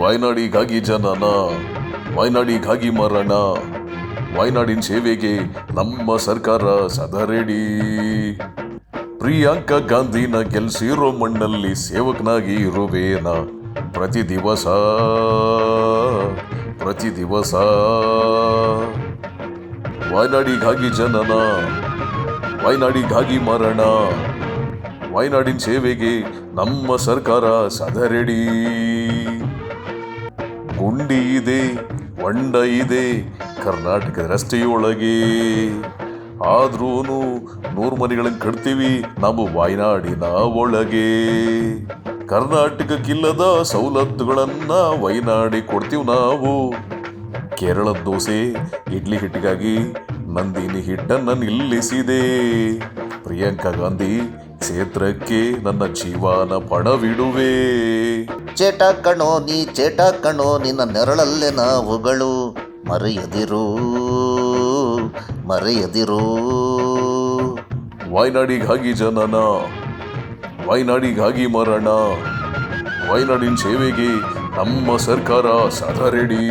ವಾಯ್ನಾಡಿಗಾಗಿ ಜನನ ವಾಯ್ನಾಡಿಗಾಗಿ ಮರಣ ವಾಯ್ನಾಡಿನ ಸೇವೆಗೆ ನಮ್ಮ ಸರ್ಕಾರ ಸದಾ ರೆಡಿ. ಪ್ರಿಯಾಂಕಾ ಗಾಂಧಿನ ಗೆಲ್ಸಿರೋ ಮಣ್ಣಲ್ಲಿ ಸೇವಕನಾಗಿ ಇರುವೇನ? ಪ್ರತಿ ದಿವಸ ಪ್ರತಿ ದಿವಸ. ವಾಯ್ನಾಡಿಗಾಗಿ ಜನನ ವಾಯ್ನಾಡಿಗಾಗಿ ಮರಣ ವಾಯ್ನಾಡಿನ ಸೇವೆಗೆ ನಮ್ಮ ಸರ್ಕಾರ ಸದಾ ಗುಂಡಿ ಇದೆ ಹೊಂಡ ಇದೆ ಕರ್ನಾಟಕದ ರಸ್ತೆಯೊಳಗೆ. ಆದ್ರೂ ನೂರು ಮನೆಗಳನ್ನು ಕಟ್ತೀವಿ ನಾವು ವಾಯ್ನಾಡಿನ ಒಳಗೆ. ಕರ್ನಾಟಕಕ್ಕಿಲ್ಲದ ಸವಲತ್ತುಗಳನ್ನ ವೈನಾಡಿ ಕೊಡ್ತೀವಿ ನಾವು. ಕೇರಳದ ದೋಸೆ ಇಡ್ಲಿ ಹಿಟ್ಟಿಗಾಗಿ ನಂದಿನಿ ಹಿಟ್ಟನ್ನು ನಿಲ್ಲಿಸಿದೆ. ಪ್ರಿಯಾಂಕಾ ಗಾಂಧಿ ಕ್ಷೇತ್ರಕ್ಕೆ ನನ್ನ ಜೀವನ ಪಣವಿಡುವೆ ಚೇಟ ಕಣೋ ನೀ ಚೇಟ ಕಣೋ ನಿನ್ನ ನೆರಳಲ್ಲೇ ನಾವುಗಳು. ಮರೆಯದಿರು ಮರೆಯದಿರು. ವಾಯ್ನಾಡಿಗಾಗಿ ಜನನ ವಾಯ್ನಾಡಿಗಾಗಿ ಮರಣ. ವಾಯ್ನಾಡಿನ ಸೇವೆಗೆ ನಮ್ಮ ಸರ್ಕಾರ ಸದಾ ರೆಡಿ